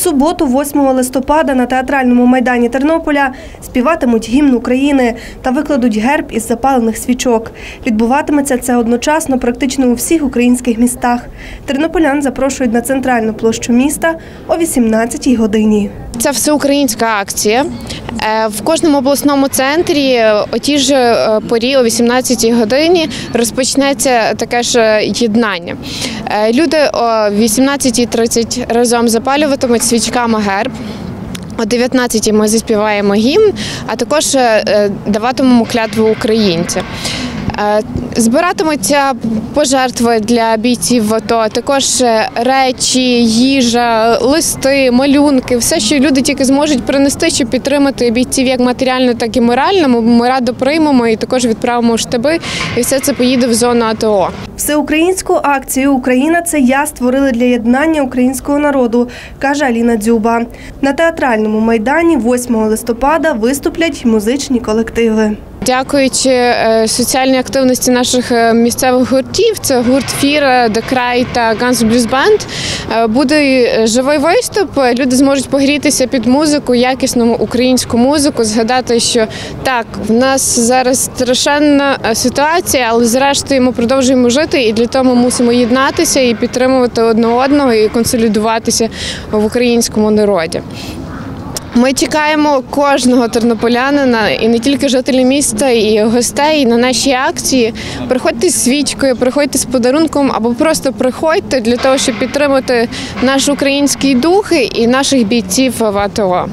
суботу, 8 листопада, на театральному майдані Тернополя співатимуть гімн України та викладуть герб із запалених свічок. Відбуватиметься це одночасно практично у всіх українських містах. Тернополян запрошують на центральну площу міста о 18-й годині. Це всеукраїнська акція. Е, В кожному обласному центрі о тій ж е, порі, о 18-й годині, розпочнеться таке ж е, єднання. Люди о 18.30 разом запалюватимуть свічками герб. О 19-й ми заспіваємо гімн, а також даватимемо клятву українця. Е, Збиратимуться пожертви для бійців в АТО, також е, речі, їжа, листи, малюнки, все, що люди тільки зможуть принести, щоб підтримати бійців як матеріально, так і морально. Ми- радо приймемо і також відправимо штаби, і все це поїде в зону АТО. Всеукраїнську акцію Україна це я створили для єднання українського народу, каже Аліна Дзюба. На театральному майдані 8 листопада виступлять музичні колективи. Дякуючи е, соціальній активності наших е, місцевих гуртів, це гурт Фір, Декрай та Ганс Блюз Бенд, буде е, живий виступ. Люди зможуть погрітися під музику, якісну українську музику, згадати, що так, в нас зараз страшенна ситуація, але зрештою ми продовжуємо жити, і для того ми мусимо єднатися і підтримувати одне одного і консолідуватися в українському народі. Ми чекаємо кожного тернополянина і не тільки жителів міста, і гостей на наші акції. Приходьте з свічкою, приходьте з подарунком або просто приходьте для того, щоб підтримати наш український дух і наших бійців в АТО.